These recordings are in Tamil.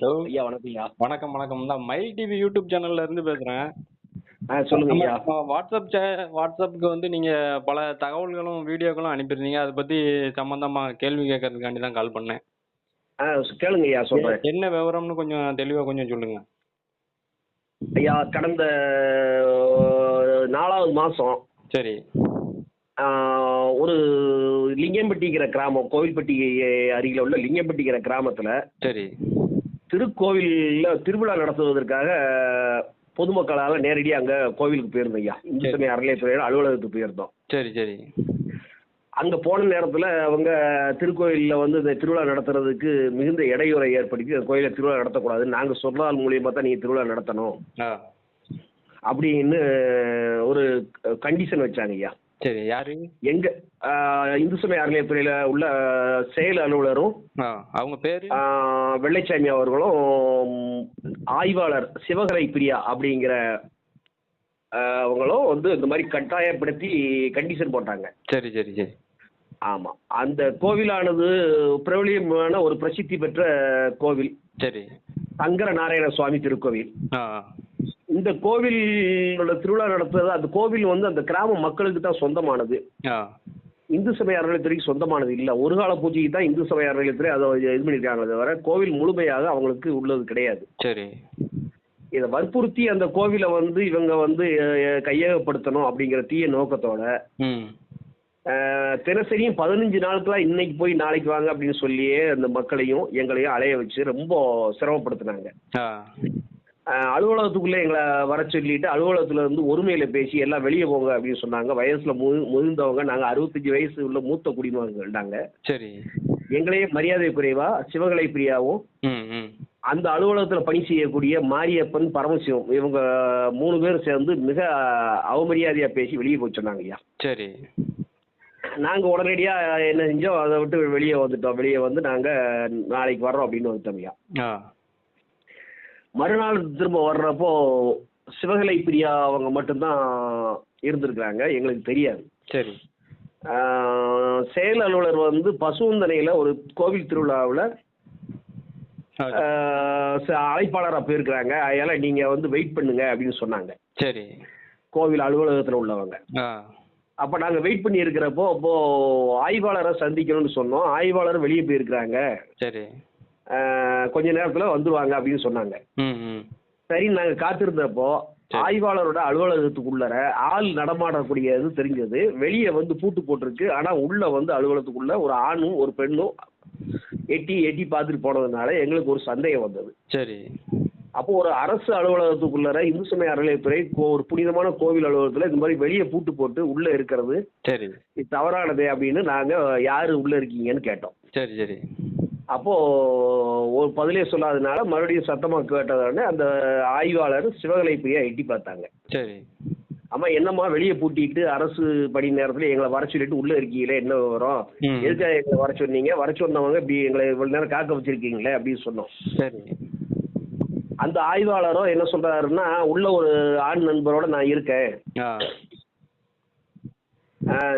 ஹலோ ஐயா வணக்கம் ஐயா. வணக்கம் வணக்கம். தான் மயில் டிவி யூடியூப் சேனல்ல இருந்து பேசுறேன். ஆ சொல்லுங்க வாட்ஸ்அப் வாட்ஸ்அப்புக்கு வந்து நீங்க பல தகவல்களும் வீடியோக்களும் அனுப்பியிருந்தீங்க. அதை பத்தி சம்பந்தமா கேள்வி கேட்கறதுக்காண்டி தான் கால் பண்ணேன். ஆ கேளுங்க ஐயா சொல்றேன். என்ன விவரம்னு கொஞ்சம் தெளிவா கொஞ்சம் சொல்லுங்க. ஐயா கடந்த நாலாவது மாசம் சரி. ஒரு லிங்கம்பட்டிங்கிற கிராமம் கோவில்பட்டி அருகில் உள்ள லிங்கம்பட்டிங்கிற கிராமத்துல சரி. திருக்கோவில்ல திருவிழா நடத்துவதற்காக பொதுமக்களால் நேரடியாக அங்க கோவிலுக்கு போயிருந்தோம் ஐயா. இந்து சமய அறநிலையத்துறையோட அலுவலகத்துக்கு போயிருந்தோம். சரி சரி. அங்க போன நேரத்துல அவங்க திருக்கோயில்ல வந்து இந்த திருவிழா நடத்துறதுக்கு மிகுந்த இடையூறை ஏற்படுத்தி அந்த கோயிலை திருவிழா நடத்தக்கூடாது நாங்க சொல்லால் மூலியமா தான் நீங்க திருவிழா நடத்தணும். அப்படின்னு ஒரு கண்டிஷன் வச்சாங்க ஐயா. சரி யாரு? எங்க இந்து சமய அறநிலையத்துறையில உள்ள செயல் அலுவலரும் அவங்க பேரு? வெள்ளைச்சாமி அவர்களும் ஆய்வாளர் சிவகலை பிரியா அப்படிங்கிற அவங்களும் வந்து இந்த மாதிரி கட்டாயப்படுத்தி கண்டிஷன் போட்டாங்க. சரி சரி சரி. ஆமா. அந்த கோவிலானது பிரபலியமான ஒரு பிரசித்தி பெற்ற கோவில். சரி. சங்கர நாராயண சுவாமி திருக்கோவில். ஆ. இந்த கோவிலோட திருவிழா நடத்துறது அந்த கோவில் வந்து அந்த கிராம மக்களுக்கு தான் சொந்தமானது. இந்து சமய அறநிலையத்துறைக்கு சொந்தமானது இல்லை. ஒரு கால பூஜைக்கு தான் இந்து சமய அறநிலையத்துறை அதை இது பண்ணியிருக்காங்க தவிர கோவில் முழுமையாக அவங்களுக்கு உள்ளது கிடையாது. சரி. இதை வற்புறுத்தி அந்த கோவிலை வந்து இவங்க வந்து கையகப்படுத்தணும் அப்படிங்கிற தீய நோக்கத்தோட தினசரியும் பதினஞ்சு நாளுக்குலாம் இன்னைக்கு போய் நாளைக்கு வாங்க அப்படின்னு சொல்லியே அந்த மக்களையும் எங்களையும் அலைய வச்சு ரொம்ப சிரமப்படுத்தினாங்க. அலுவலகத்துக்குள்ளே எங்களை வர சொல்லிட்டு அலுவலகத்துல இருந்து ஒருமையில பேசி எல்லாம் வெளியே போங்க அப்படின்னு சொன்னாங்க. வயசுல மு முதிர்ந்தவங்க நாங்கள் அறுபத்தஞ்சு வயசு உள்ள மூத்த குடிமகன்கள்டாங்க சரி. எங்களையே மரியாதை குறைவா சிவகலை பிரியாவும் அந்த அலுவலகத்தில் பணி செய்யக்கூடிய மாரியப்பன் பரமசிவம் இவங்க மூணு பேரும் சேர்ந்து மிக அவமரியாதையாக பேசி வெளியே போய் சொன்னாங்க ஐயா. சரி. நாங்கள் உடனடியாக என்ன செஞ்சோம் அதை விட்டு வெளியே வந்துட்டோம். வெளியே வந்து நாங்கள் நாளைக்கு வர்றோம் அப்படின்னு வந்துட்டோம் ஐயா. மறுநாள் திரும்ப வர்றப்போ சிவகலை பிரியா அவங்க மட்டும்தான் இருந்திருக்கிறாங்க. எங்களுக்கு தெரியாது. சரி. செயல் அலுவலர் வந்து பசுவந்தனையில் ஒரு கோவில் திருவிழாவில் அழைப்பாளராக போயிருக்கிறாங்க. அதனால் நீங்கள் வந்து வெயிட் பண்ணுங்க அப்படின்னு சொன்னாங்க. சரி. கோவில் அலுவலகத்தில் உள்ளவங்க. அப்போ நாங்கள் வெயிட் பண்ணி இருக்கிறப்போ அப்போ ஆய்வாளரை சந்திக்கணும்னு சொன்னோம். ஆய்வாளர் வெளியே போயிருக்கிறாங்க. சரி. கொஞ்ச நேரத்தில் வந்துருவாங்க அப்படின்னு சொன்னாங்க. சரி நாங்கள் காத்திருந்தப்போ. ஆய்வாளரோட அலுவலகத்துக்குள்ளர ஆள் நடமாடக்கூடியது தெரிஞ்சது. வெளியே வந்து பூட்டு போட்டிருக்கு. ஆனால் உள்ள வந்து அலுவலகத்துக்குள்ள ஒரு ஆணும் ஒரு பெண்ணும் எட்டி எட்டி பார்த்துட்டு போனதுனால எங்களுக்கு ஒரு சந்தேகம் வந்தது. சரி. அப்போ ஒரு அரசு அலுவலகத்துக்குள்ளர இந்து சமய அறநிலையத்துறை ஒரு புனிதமான கோவில் அலுவலகத்தில் இந்த மாதிரி வெளியே பூட்டு போட்டு உள்ள இருக்கிறது சரி. இது தவறானது அப்படின்னு நாங்கள் யார் உள்ள இருக்கீங்கன்னு கேட்டோம். சரி சரி. அப்போ ஒரு பதிலே சொல்லாதனால மறுபடியும் சத்தமாக கேட்டதுடனே அந்த ஆய்வாளர் சிவகலை பிரியா எட்டி பார்த்தாங்க. சரி. அம்மா என்னம்மா வெளியே பூட்டிட்டு அரசு பணி நேரத்தில் எங்களை வர சொல்லிட்டு உள்ள இருக்கீங்களே என்ன விவரம்? ம். எதுக்காக எங்களை வர சொன்னீங்க? வர சொன்னவங்க இப்படி எங்களை இவ்வளவு நேரம் காக்க வச்சிருக்கீங்களே அப்படின்னு சொன்னோம். சரி. அந்த ஆய்வாளரும் என்ன சொல்றாருன்னா உள்ள ஒரு ஆண் நண்பரோட நான் இருக்கேன்.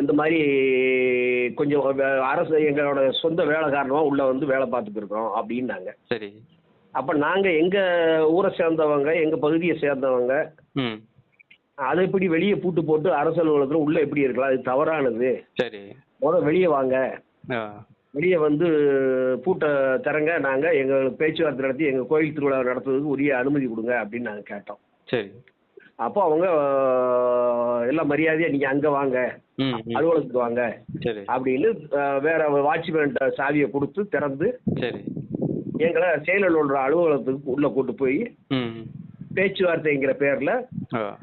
இந்த மாதிரி கொஞ்சம் அரசு எங்களோட சொந்த வேலை காரணமாக உள்ள வந்து வேலை பார்த்துட்டு இருக்கோம் அப்படின்னாங்க. சரி. அப்போ நாங்கள் எங்கள் ஊரை சேர்ந்தவங்க எங்கள் பகுதியை சேர்ந்தவங்க அதை எப்படி வெளியே பூட்டு போட்டு அரசு அலுவலகத்தில் உள்ளே எப்படி இருக்கலாம்? அது தவறானது. சரி. முதல்ல வெளியே வாங்க. வெளியே வந்து பூட்டை திறங்க நாங்கள் எங்களுக்கு பேச்சுவார்த்தை நடத்தி எங்கள் கோயில் திருவிழா நடத்துறதுக்கு உரிய அனுமதி கொடுங்க அப்படின்னு நாங்கள் கேட்டோம். சரி. அப்போ அவங்க எல்லாம் மரியாதையாக நீங்கள் அங்கே வாங்க. அலுவலகத்துக்கு வாங்க. அப்படின்னு வேற வாட்ச்மேன்ட்ட சாவியை கொடுத்து திறந்து சரி. எங்களை செயல் அலுவலர் அலுவலகத்துக்கு உள்ளே கூட்டு போய் பேச்சுவார்த்தைங்கிற பேரில்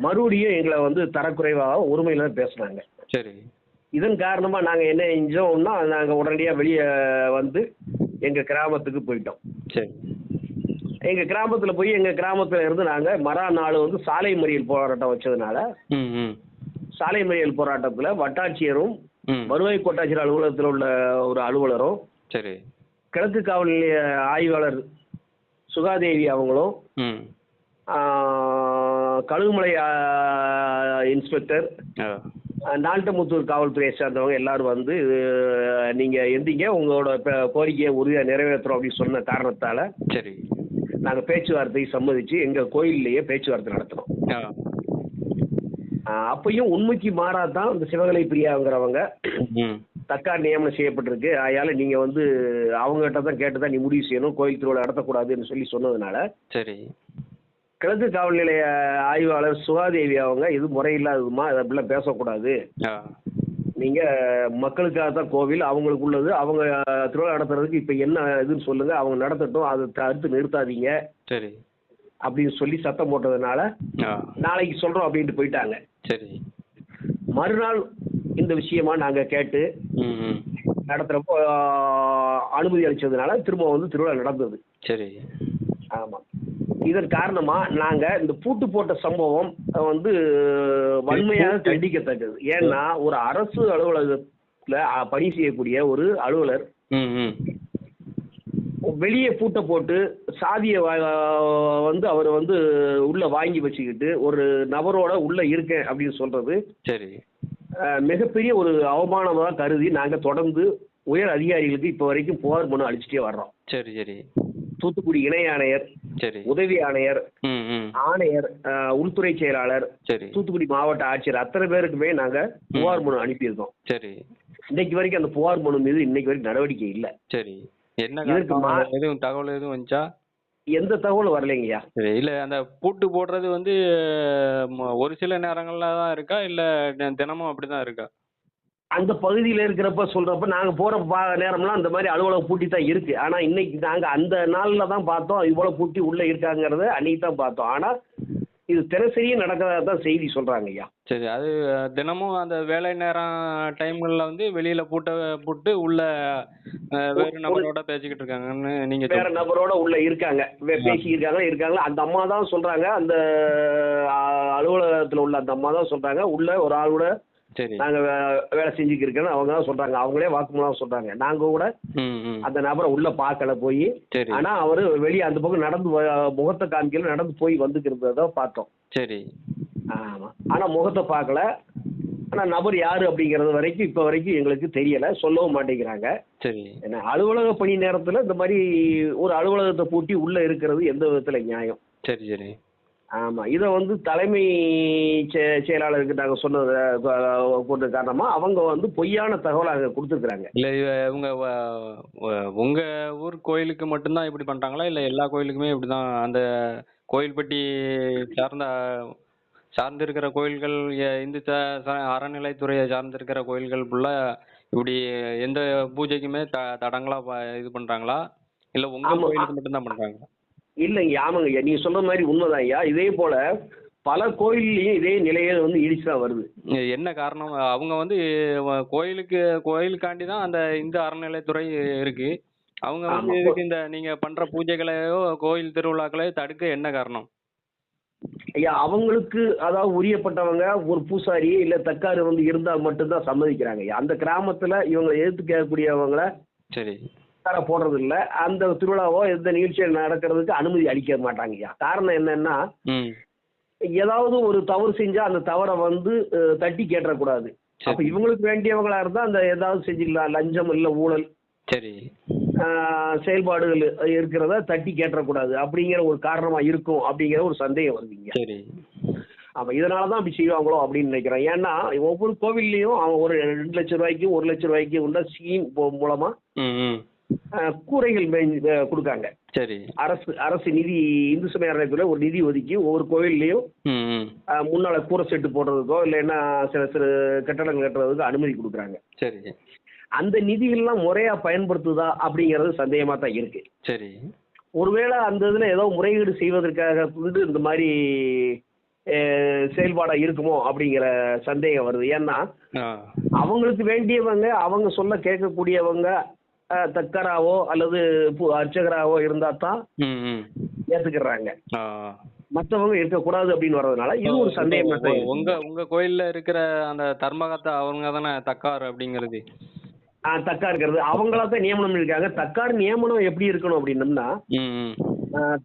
மறுபடியும் எங்களை வந்து தரக்குறைவாக உரிமையில் தான் பேசுனாங்க. சரி. இதன் காரணமாக நாங்கள் என்ன செஞ்சோம்னா நாங்கள் உடனடியாக வெளியே வந்து எங்கள் கிராமத்துக்கு போயிட்டோம். சரி. எங்கள் கிராமத்தில் போய் எங்கள் கிராமத்தில் இருந்து நாங்கள் மறா நாள் வந்து சாலை மறியல் போராட்டம் வச்சதுனால ம் ம். சாலை மறியல் போராட்டத்தில் வட்டாட்சியரும் வருவாய் கோட்டாட்சியர் அலுவலகத்தில் உள்ள ஒரு அலுவலரும் சரி. கிழக்கு காவல் நிலைய ஆய்வாளர் சுகாதேவி அவங்களும் கழுகுமலை இன்ஸ்பெக்டர் நால்டமுத்தூர் காவல்துறையை சேர்ந்தவங்க எல்லாரும் வந்து அஹ், நீங்க எந்திங்க உங்களோட கோரிக்கையை உறுதியாக நிறைவேற்றுறோம் அப்படின்னு சொன்ன காரணத்தால சரி. நாங்க பேச்சுவார்த்தை சம்மதிச்சு எங்க கோயில்லையே பேச்சுவார்த்தை நடத்தினோம் அப்பயும் உண்மைக்கு மாறாதான் இந்த சிவகலை பிரியாங்கிறவங்க தக்கார் நியமனம் செய்யப்பட்டிருக்கு. அதனால நீங்க வந்து அவங்ககிட்ட தான் கேட்டு தான் நீ முடிவு செய்யணும். கோயில் திருவிழா நடத்தக்கூடாதுன்னு சொல்லி சொன்னதுனால சரி. கிழக்கு காவல் நிலைய ஆய்வாளர் சுகாதேவி அவங்க இது முறையில்லாததுமா அதை அப்படிலாம் பேசக்கூடாது ஆ நீங்க மக்களுக்காக தான் கோவில் அவங்களுக்கு உள்ளது அவங்க திருவிழா நடத்துறதுக்கு இப்ப என்ன இதுன்னு சொல்லுங்க அவங்க நடத்தட்டும் அதை தடுத்து நிறுத்தாதீங்க. சரி. அப்படின்னு சொல்லி சத்தம் போட்டதுனால நாளைக்கு சொல்றோம் அப்படின்ட்டு போயிட்டாங்க. சரி. மறுநாள் இந்த விஷயமா நாங்க கேட்டு ஆஹ், அனுமதி அளிச்சதுனால திரும்ப வந்து திருவிழா நடந்தது. சரி. ஆமா. இதன் காரணமா நாங்க இந்த பூட்டு போட்ட சம்பவம் வந்து வன்மையாக கண்டிக்கத்தக்கது. ஏன்னா ஒரு அரசு அலுவலகத்துல பணி செய்யக்கூடிய ஒரு அலுவலர் வெளியே பூட்டை போட்டு சாதியை வந்து அவர் வந்து உள்ள வாங்கி வச்சுக்கிட்டு ஒரு நபரோட உள்ள இருக்கேன் அப்படின்னு சொல்றது சரி. மிகப்பெரிய ஒரு அவமானமாக கருதி நாங்க தொடர்ந்து உயர் அதிகாரிகளுக்கு இப்போ வரைக்கும் புகார் மனு அளிச்சுட்டே வர்றோம். சரி சரி. தூத்துக்குடி இணை ஆணையர் உதவி ஆணையர் ஆணையர் உள்துறை செயலாளர் தூத்துக்குடி மாவட்ட ஆட்சியர் அத்தனை பேருக்குமே நாங்க புகார் மனு அனுப்பியிருக்கோம். சரி. இன்னைக்கு வரைக்கும் அந்த புகார் மனு மீது இன்னைக்கு வரைக்கும் நடவடிக்கை இல்லை. சரி. என்ன எதுவும் தகவல் எதுவும் வந்துச்சா? எந்த தகவலும் வரலைங்கய்யா. இல்ல அந்த பூட்டு போடுறது வந்து ஒரு சில நேரங்கள்ல தான் இருக்கா? இல்ல தினமும் அப்படிதான் இருக்கா? அந்த பகுதியில் இருக்கிறப்ப சொல்றப்ப நாங்க போற பா நேரம்லாம் அந்த மாதிரி அலுவலகம் பூட்டி தான் இருக்கு. ஆனா இன்னைக்கு நாங்க அந்த நாள்ல தான் பார்த்தோம். இவ்வளவு பூட்டி உள்ள இருக்காங்கிறத அன்னைக்கு தான் பார்த்தோம். ஆனா இது தினசரியே நடக்கிறதா தான் செய்தி சொல்றாங்க ஐயா. சரி அது தினமும் அந்த வேலை நேரம் டைம்கள்ல வந்து வெளியில பூட்ட போட்டு உள்ள வேறு நபரோட பேசிக்கிட்டு இருக்காங்கன்னு நீங்க வேற. நபரோட உள்ள இருக்காங்க. வே- பேசி இருக்காங்க இருக்காங்களா? அந்த அம்மா தான் சொல்றாங்க. அந்த அலுவலகத்துல உள்ள அந்த அம்மா தான் சொல்றாங்க. உள்ள ஒரு ஆள் கூட சரி. நாங்க வேலை செஞ்சுக்கு இருக்கோம்னு அவங்க தான் சொல்றாங்க. அவங்களே வாக்குமூலம் சொல்றாங்க. நாங்க கூட அந்த நபரை உள்ள பார்க்கல போய் ஆனா அவரு வெளியே அந்த பக்கம் நடந்து முகத்தை காமிக்கல நடந்து போய் வந்துக்கிறத பார்த்தோம். சரி. ஆமா. ஆனா முகத்தை பார்க்கல. ஆனா நபர் யாரு அப்படிங்கறது வரைக்கும் இப்ப வரைக்கும் எங்களுக்கு தெரியல. சொல்லவும் மாட்டேங்கிறாங்க. சரி. ஏன்னா அலுவலக பணி நேரத்துல இந்த மாதிரி ஒரு அலுவலகத்தை பூட்டி உள்ள இருக்கிறது எந்த விதத்துல நியாயம்? சரி சரி. ஆமா. இதை வந்து தலைமை செ- செயலாளருக்கு நாங்க சொன்னது அஹ், கொண்ட காரணமா அவங்க வந்து பொய்யான தகவலாக கொடுத்துருக்குறாங்க. இல்ல இவ- இவங்க உங்க ஊர் கோயிலுக்கு மட்டும்தான் இப்படி பண்றாங்களா? இல்ல எல்லா கோயிலுக்குமே இப்படிதான் அந்த கோயில்பட்டி சார்ந்த சார்ந்து இருக்கிற கோயில்கள் இந்து அறநிலைத்துறையை சார்ந்து இருக்கிற கோயில்கள் ஃபுல்லா இப்படி எந்த பூஜைக்குமே த தடங்களா ப- இது பண்றாங்களா? இல்ல உங்க ஆமா. கோயிலுக்கு மட்டும்தான் பண்றாங்களா? இல்லைங்க ஆமாங்க ஐயா. நீங்க சொல்ற மாதிரி உண்மைதான் ஐயா. இதே போல பல கோயில்லையும் இதே நிலையே வந்து இடிச்சு தான் வருது என்ன காரணம்? அவங்க வந்து கோயிலுக்கு கோயிலுக்காண்டி தான் அந்த இந்து அறநிலைத்துறை இருக்கு. அவங்க வந்து. இதுக்கு இந்த நீங்க பண்ற பூஜைகளையோ கோயில் திருவிழாக்களையோ தடுக்க என்ன காரணம்? ஐயா அவங்களுக்கு அதாவது உரியப்பட்டவங்க ஒரு பூசாரி இல்ல தக்காரு வந்து இருந்தா மட்டும்தான் சம்மதிக்கிறாங்க அந்த கிராமத்துல இவங்களை எதிர்த்து கேட்கக்கூடியவங்கள சரி. தர போடுறது இல்ல அந்த திருவிழாவோ எந்த நிகழ்ச்சியும் நடக்கிறதுக்கு அனுமதி அளிக்க மாட்டாங்க காரணம் என்னன்னா ஏதாவது ஒரு தவறு செஞ்சா அந்த தவறை வந்து தட்டி கேட்டக்கூடாது அப்ப இவங்களுக்கு வேண்டியவங்களா இருந்தா அந்த ஏதாவது செஞ்சுக்கலாம். லஞ்சம் இல்ல ஊழல் சரி. செயல்பாடுகள் இருக்கிறத தட்டி கேட்டக்கூடாது அப்படிங்கிற ஒரு காரணமா இருக்கும் அப்படிங்கிற ஒரு சந்தேகம் வருதுங்க சரி. ஆமா இதனால தான் அப்படி செய்வாங்களோ அப்படின்னு நினைக்கிறேன். ஏன்னா ஒவ்வொரு கோவில்லையும் அவன் ஒரு ரெண்டு லட்சம் ரூபாய்க்கு ஒரு லட்சம் ரூபாய்க்கு உள்ள ஸ்கீம் மூலமா கூரைகள் கொடுக்காங்க. சரி. அரசு அரசு நிதி இந்து சமய அறநிலையத்துல ஒரு நிதி ஒதுக்கி ஒவ்வொரு கோவில்லையும் ம் ம். ஆஹ், முன்னால கூரை செட்டு போடுறதுக்கோ இல்லைன்னா சில சில கட்டடங்கள் கட்டுறதுக்கோ அனுமதி கொடுக்குறாங்க. சரி. அந்த நிதிகள்லாம் முறையா பயன்படுத்துதா அப்படிங்கிறது சந்தேகமா தான் இருக்கு. சரி. ஒருவேளை அந்த இதுல ஏதோ முறையீடு செய்வதற்காக கொண்டு இந்த மாதிரி செயல்பாடா இருக்குமோ அப்படிங்கிற சந்தேகம் வருது. ஏன்னா அவங்களுக்கு வேண்டியவங்க அவங்க சொல்ல கேட்கக்கூடியவங்க தக்கராவோ அல்லது அர்ச்சகராவோ இருந்தா தான் ஏத்துக்கிறாங்க. மற்றவங்க இருக்கக்கூடாது அப்படின்னு வர்றதுனால இது ஒரு சந்தேகமா. உங்க உங்க கோயில்ல இருக்கிற அந்த தர்மகத்தை அவங்க தானே தக்கார் அப்படிங்கிறது? தக்கா இருக்கிறது. அவங்களா தான் நியமனம் இருக்காங்க. தக்கார் நியமனம் எப்படி இருக்கணும் அப்படின்னம்னா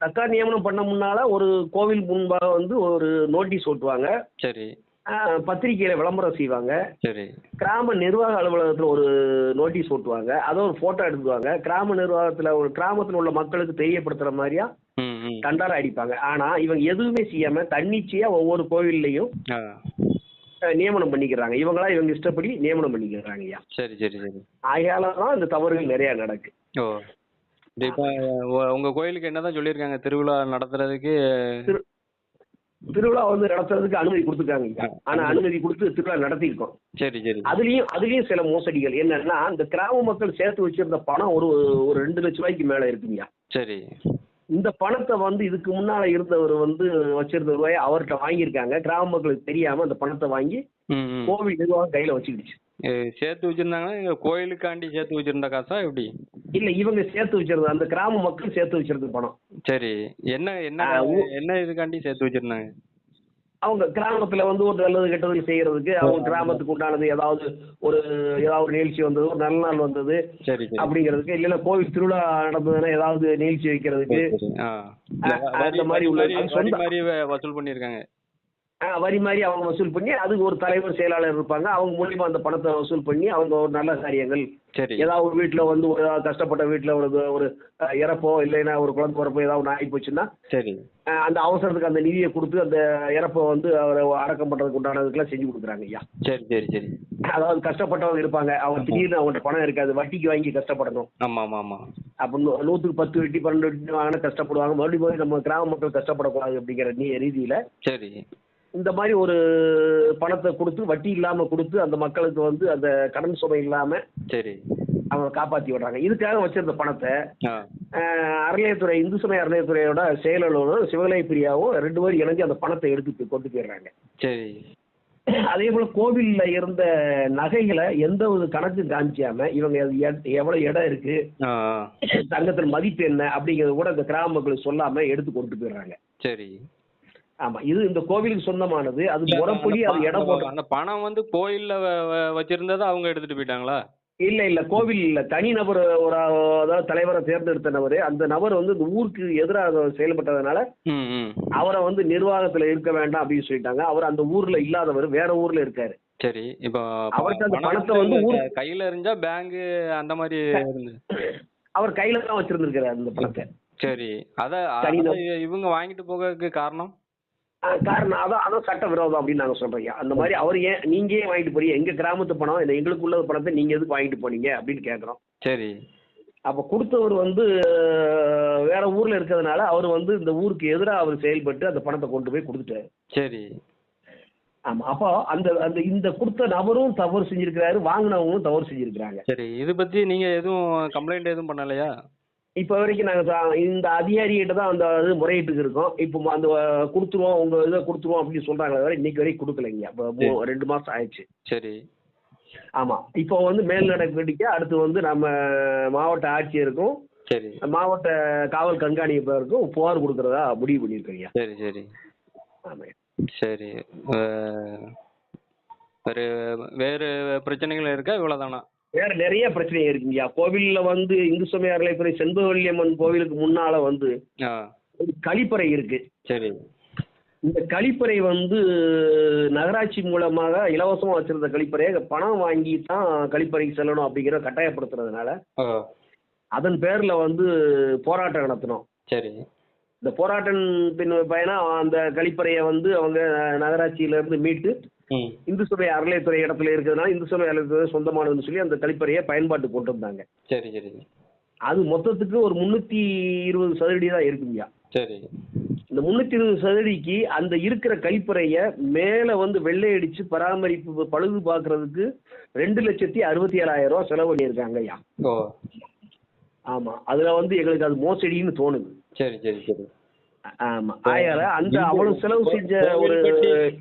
தக்கார் நியமனம் பண்ண முன்னால ஒரு கோவில் முன்பாக வந்து ஒரு நோட்டீஸ் ஒட்டுவாங்க. சரி. ஆஹ், பத்திரிக்கையில விளம்பரம் செய்வாங்க. சரி. கிராம நிர்வாக அலுவலகத்துல ஒரு நோட்டீஸ் ஓட்டுவாங்க அதை ஒரு போட்டோ எடுத்துவாங்க கிராம நிர்வாகத்துல ஒரு கிராமத்துல உள்ள மக்களுக்கு தெரியப்படுத்துற மாதிரியா ம் ம். தண்டாரம் அடிப்பாங்க. ஆனா இவங்க எதுவுமே செய்யாம தன்னிச்சையா ஒவ்வொரு கோவில்லையும் நியமனம் பண்ணிக்கிறாங்க. இவங்களா இவங்க இஷ்டப்படி நியமனம் பண்ணிக்கிறாங்க ஐயா. சரி சரி சரி. ஆகையால தான் இந்த தவறுகள் நிறைய நடக்கு. ஓ. இப்போ உங்க கோயிலுக்கு என்னதான் சொல்லியிருக்காங்க? திருவிழா நடத்துறதுக்கு திருவிழா வந்து நடத்துறதுக்கு அனுமதி கொடுத்துருக்காங்க. ஆனா அனுமதி. கொடுத்து திருவிழா நடத்தியிருக்கோம். சரி சரி. அதுலயும் அதுலயும் சில மோசடிகள். என்னன்னா இந்த கிராம மக்கள் சேர்த்து வச்சிருந்த பணம் ஒரு ஒரு ரெண்டு லட்ச ரூபாய்க்கு மேல இருக்குங்க. சரி. இந்த பணத்தை வந்து இதுக்கு முன்னால இருந்தவர் வந்து வச்சிருந்த ரூபாயை அவர்கிட்ட வாங்கியிருக்காங்க. கிராம மக்களுக்கு தெரியாம அந்த பணத்தை வாங்கி கோவில் நிர்வாகம் கையில வச்சுக்கிடுச்சு. சேர்த்து வச்சிருந்தாங்கன்னா கோயிலுக்காண்டி சேர்த்து வச்சிருந்த காசா எப்படி? இல்ல இவங்க சேர்த்து வச்சிருந்த அந்த கிராம மக்கள் சேர்த்து வச்சிருந்த பணம். சரி என்ன என்ன என்ன இதுக்காண்டி சேர்த்து வச்சிருந்தாங்க? அவங்க கிராமத்துல வந்து ஒரு நல்லது கெட்டது செய்யறதுக்கு அவங்க கிராமத்துக்கு உண்டானது ஏதாவது ஒரு ஏதாவது ஒரு நிகழ்ச்சி வந்தது ஒரு நல்ல நாள் வந்தது அப்படிங்கிறதுக்கு இல்லைன்னா கோவில் திருவிழா நடந்ததுன்னா ஏதாவது நிகழ்ச்சி வைக்கிறதுக்கு இல்ல, அந்த மாதிரி உள்ள- வசூல் பண்ணியிருக்காங்க. ஆ, வரி மாதிரி அவங்க வசூல் பண்ணி அதுக்கு ஒரு தலைவர் செயலாளர் இருப்பாங்க. அவங்க மூலியமா அந்த பணத்தை வசூல் பண்ணி அவங்க ஒரு நல்ல காரியங்கள். சரி. ஏதாவது ஒரு வீட்டில் வந்து ஒரு கஷ்டப்பட்ட வீட்டில் ஒரு ஒரு இறப்போ இல்லைன்னா ஒரு குழந்தை பிறப்போ ஏதாவது ஆகி போச்சுன்னா சரி. அந்த அவசரத்துக்கு அந்த நிதியை கொடுத்து அந்த இறப்பை வந்து அவரை அடக்கம் பண்ணுறதுக்கு உண்டானதுக்கெல்லாம் செஞ்சு கொடுக்குறாங்க ஐயா. சரி சரி சரி. அதாவது கஷ்டப்பட்டவங்க இருப்பாங்க. அவங்க திடீர்னு அவங்கள்ட்ட பணம் இருக்காது. வட்டிக்கு வாங்கி கஷ்டப்படணும். ஆமா ஆமா ஆமா அப்போ நூற்றுக்கு பத்து வட்டி பன்னெண்டு வட்டி வாங்கினா கஷ்டப்படுவாங்க. மறுபடியும் போய் நம்ம கிராம மக்கள் கஷ்டப்படக்கூடாது அப்படிங்கிற நீ ரீதியில் சரி. இந்த மாதிரி ஒரு பணத்தை கொடுத்து வட்டி இல்லாமல் கொடுத்து அந்த மக்களுக்கு வந்து அந்த கடன் சுமை இல்லாமல் சரி. அவங்க காப்பாற்றி விடுறாங்க. இதுக்காக வச்சிருந்த பணத்தை அறநிலையத்துறை இந்து சமய அறநிலையத்துறையோட செயலாளரும் சிவகலை பிரியாவும் ரெண்டு பேரும் இணைஞ்சு அந்த பணத்தை எடுத்து கொண்டு போயிடுறாங்க. சரி. அதே போல கோவில்ல இருந்த நகைகளை எந்த ஒரு கணக்கு காமிக்காம இவங்க எவ்வளவு இடம் இருக்கு. தங்கத்தின் மதிப்பு என்ன அப்படிங்கறது கூட இந்த கிராம மக்களுக்கு சொல்லாம எடுத்து கொண்டு போயிடுறாங்க. சரி. ஆமா இது இந்த கோவிலுக்கு சொந்தமானது. அது முறைப்படி அது இடம் அந்த- போட்டு அந்த பணம் வந்து கோயில்ல வச்சிருந்ததை அவங்க எடுத்துட்டு போயிட்டாங்களா? இல்ல இல்ல கோவில் இல்ல. தனி நபர் ஒரு அதாவது தலைவரை தேர்ந்தெடுத்த நபர். அந்த நபர் வந்து இந்த ஊருக்கு எதிராக செயல்பட்டதுனால அவரை வந்து நிர்வாகத்துல இருக்க வேண்டாம் அப்படின்னு சொல்லிட்டாங்க. அவர் அந்த ஊர்ல இல்லாதவர் வேற ஊர்ல இருக்காரு. சரி இப்போ அந்த பணம் பணத்தை வந்து ஊர் கையில இருந்தா பேங்க் அந்த மாதிரி அவர் கையில தான் வச்சிருந்திருக்காரு அந்த பணத்தை. சரி அத இவங்க வாங்கிட்டு போகிறதுக்கு காரணம்? காரணம் அதான் அதான் சட்ட விரோதம் அப்படின்னு நாங்க சொல்றோம் ஐயா. அந்த மாதிரி அவர் ஏன் நீங்க ஏன் வாங்கிட்டு போறீங்க? எங்க கிராமத்து பணம் இந்த எங்களுக்கு உள்ள பணத்தை நீங்க எதுக்கு வாங்கிட்டு போனீங்க அப்படின்னு கேக்குறோம். சரி. அப்ப கொடுத்தவர் வந்து வேற ஊர்ல இருக்கிறதுனால அவர் வந்து இந்த ஊருக்கு எதிராக அவர் செயல்பட்டு அந்த பணத்தை கொண்டு போய் கொடுத்துட்டாரு. சரி. ஆமா அப்போ அந்த அந்த இந்த கொடுத்த நபரும் தவறு செஞ்சிருக்கிறாரு வாங்கினவங்களும் தவறு செஞ்சிருக்கிறாங்க. சரி இது பத்தி நீங்க எதுவும் கம்ப்ளைண்ட் எதுவும் பண்ணலையா? இப்போ வரைக்கும் நாங்கள் இந்த அதிகாரிகிட்ட தான் அந்த இது முறையிட்டு இருக்கோம். இப்போ அந்த கொடுத்துருவோம் உங்க இதை கொடுத்துருவோம் அப்படின்னு சொல்றாங்களே தவிர இன்னைக்கு வரைக்கும் கொடுக்கலைங்க இப்போ ரெண்டு மாசம் ஆயிடுச்சு. சரி. ஆமா. இப்போ வந்து மேல் நடவடிக்கை அடுத்து வந்து நம்ம மாவட்ட ஆட்சியருக்கும் சரி. மாவட்ட காவல் கண்காணிப்பருக்கும் புகார் கொடுக்கறதா முடிவு பண்ணியிருக்கீங்க. சரி சரி. ஆமாம் சரி. வேறு வேறு பிரச்சனைகள் இருக்கா? இவ்வளவுதானா? வேற நிறைய பிரச்சனை இருக்குங்கய்யா கோவில்ல வந்து இந்து சமய அறநிலையத்துறை செண்பகவல்லியம்மன் கோவிலுக்கு முன்னால வந்து ஒரு கழிப்பறை இருக்கு. சரி. இந்த கழிப்பறை வந்து நகராட்சி மூலமாக இலவசமா வச்சிருந்த கழிப்பறையை பணம் வாங்கி தான் கழிப்பறைக்கு செல்லணும் அப்படிங்கிற கட்டாயப்படுத்துறதுனால அதன் பேர்ல வந்து போராட்டம் நடத்தினோம் சரி. இந்த போராட்டத்தின் பயனா அந்த கழிப்பறையை வந்து அவங்க நகராட்சியில இருந்து மீட்டு இந்து சமய அறநிலையத்துறை இடத்துல இருக்கிறதுனால இந்து சமய அறநிலையத்துறை சொந்தமானதுன்னு சொல்லி அந்த கழிப்பறையை பயன்பாட்டுக்கு கொண்டு வந்தாங்க சரி சரி. அது மொத்தத்துக்கு ஒரு முந்நூற்றி இருபது சதுரடி தான் இருக்குங்கய்யா சரி. இந்த முந்நூற்றி இருபது சதுரடிக்கு அந்த இருக்கிற கழிப்பறையை மேலே வந்து வெள்ளை அடித்து பராமரிப்பு பழுது பார்க்கறதுக்கு ரெண்டு லட்சத்தி அறுபத்தி ஏழாயிரம் ரூபா செலவு பண்ணியிருக்காங்க ஐயா. ஓ. ஆமாம் அதில் வந்து எங்களுக்கு அது மோசடின்னு தோணுது. சரி சரி சரி. ஆமாம் ஆயால அந்த அவ்வளவு செலவு செஞ்ச ஒரு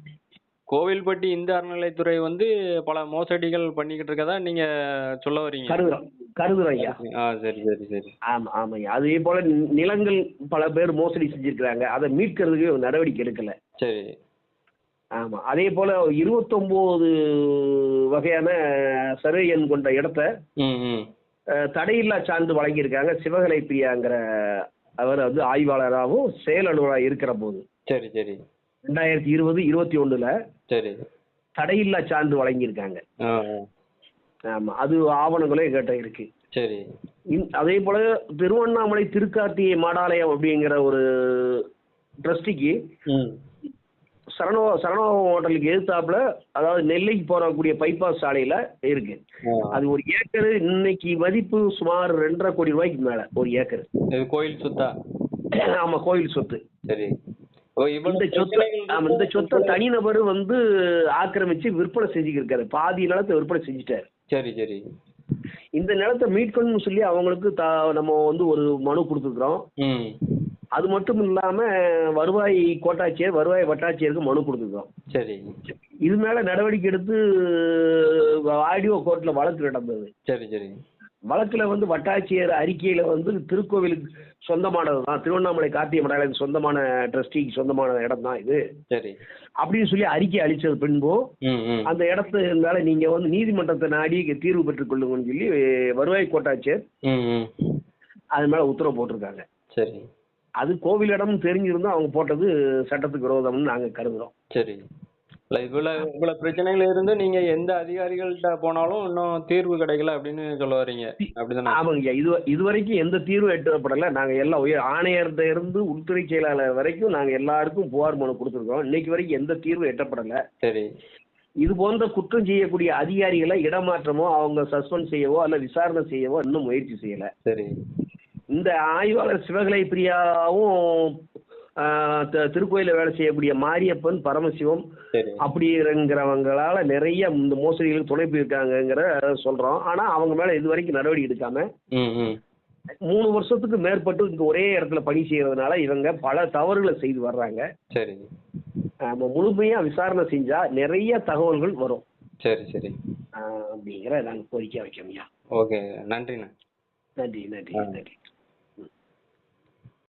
கோவில்பட்டி- இந்த அறநிலைத்துறை வந்து பல மோசடிகள் பண்ணிக்கிட்டு இருக்கதா நீங்க சொல்ல வரீங்க? கருதுறோம். கருதுறோம் ஐயா. ஆ சரி சரி சரி. ஆமாம் ஆமாம் அதே போல் நிலங்கள் பல பேர் மோசடி செஞ்சுருக்கிறாங்க. அதை மீட்கிறதுக்கு நடவடிக்கை எடுக்கலை. சரி. ஆமாம் அதே போல் இருபத்தொம்போது வகையான சர்வே எண் கொண்ட இடத்த தடையில்லா சான்று வழங்கியிருக்காங்க சிவகலை பிரியாங்கிற அவர் வந்து ஆய்வாளராகவும் செயல் அலுவலராக இருக்கிற போது. சரி சரி. ரெண்டாயிரத்தி இருபது இருபத்தி ஒன்றில் சரி. தடையில்லா சான்று வழங்கியிருக்காங்க. ஆமா அது ஆவணங்களும் எங்கிட்ட இருக்கு. சரி. அதே போல திருவண்ணாமலை திருக்கார்த்திகை மாடாலயம் அப்படிங்கிற ஒரு ட்ரஸ்டிக்கு சரணோ சரணோ ஹோட்டலுக்கு எதிர்த்தாப்புல அதாவது நெல்லைக்கு போறக்கூடிய பைபாஸ் சாலையில இருக்கு. அது ஒரு ஏக்கர் இன்னைக்கு மதிப்பு சுமார் ரெண்டரை கோடி ரூபாய்க்கு மேல ஒரு ஏக்கர். இது கோயில் சுத்தா? ஆமா கோயில் சொத்து. சரி. இந்த சொத்தை இந்த சொத்தை. தனிநபர் வந்து ஆக்கிரமிச்சு விற்பனை செஞ்சுக்கிருக்காரு. பாதி நிலத்தை விற்பனை செஞ்சுட்டாரு. சரி சரி. இந்த நிலத்தை மீட்கணும்னு சொல்லி அவங்களுக்கு நம்ம வந்து ஒரு மனு கொடுத்துருக்குறோம். அது மட்டும் இல்லாம வருவாய் கோட்டாட்சியர் வருவாய் வட்டாட்சியருக்கு மனு கொடுத்துருக்கோம். சரி. இது மேல நடவடிக்கை எடுத்து ஆடியோ கோர்ட்ல வழக்கு நடந்தது. சரி சரி. வழக்குல வந்து வட்டாட்சியர் அறிக்கையில வந்து திருக்கோவிலுக்கு சொந்தமானது தான். திருவண்ணாமலை கார்த்திகை மடாலயத்துக்கு சொந்தமான ட்ரஸ்டிக்கு சொந்தமான இடம் தான் இது. சரி. அப்படின்னு சொல்லி அறிக்கை ம் ம். அந்த இடத்து மேல நீங்க வந்து நீதிமன்றத்தை நாடி தீர்வு பெற்றுக் கொள்ளுங்கன்னு சொல்லி வருவாய் கோட்டாட்சியர் அது மேல உத்தரவு போட்டிருக்காங்க. சரி. அது கோவில் இடம் தெரிஞ்சிருந்தா அவங்க போட்டது சட்டத்துக்கு விரோதம்னு நாங்க கருதுறோம். சரி. இல்ல இவ்வளவு இவ்வளவு பிரச்சனைகள் இருந்து நீங்க எந்த அதிகாரிகள்கிட்ட போனாலும் இன்னும் தீர்வு கிடைக்கல அப்படின்னு சொல்ல வர்றீங்க அப்படிதானே? ஆமாங்க இது இதுவரைக்கும் எந்த தீர்வும் எட்டப்படல. நாங்க எல்லாம் உயர் ஆணையர்கிட்ட இருந்து உள்துறை செயலாளர் வரைக்கும் நாங்க எல்லாருக்கும் புகார் மனு கொடுத்துருக்கோம். இன்னைக்கு வரைக்கும் எந்த தீர்வும் எட்டப்படல. சரி. இது போன்ற குற்றம் செய்யக்கூடிய அதிகாரிகளை இடமாற்றமோ அவங்க சஸ்பெண்ட் செய்யவோ அல்ல விசாரணை செய்யவோ இன்னும் முயற்சி செய்யல. சரி. இந்த ஆய்வாளர் சிவகலை பிரியாவும் திருக்கோயில வேலை செய்யக்கூடிய மாரியப்பன் பரமசிவம் அப்படிங்கிறவங்களால நிறைய இந்த மோசடிகளுக்கு துணை போயிருக்காங்கங்கிற சொல்றோம். ஆனா அவங்க மேல இது வரைக்கும் நடவடிக்கை எடுக்காம மூணு வருஷத்துக்கு மேற்பட்டு இங்க ஒரே இடத்துல பணி செய்யறதுனால இவங்க பல தவறுகளை செய்து வர்றாங்க. சரி. நம்ம முழுமையா விசாரணை செஞ்சா நிறைய தகவல்கள் வரும். சரி சரி. அப்படிங்கிற நாங்கள் கோரிக்கை வைக்கோம்யா ஓகே நன்றிண்ணா. நன்றி நன்றி. நன்றி.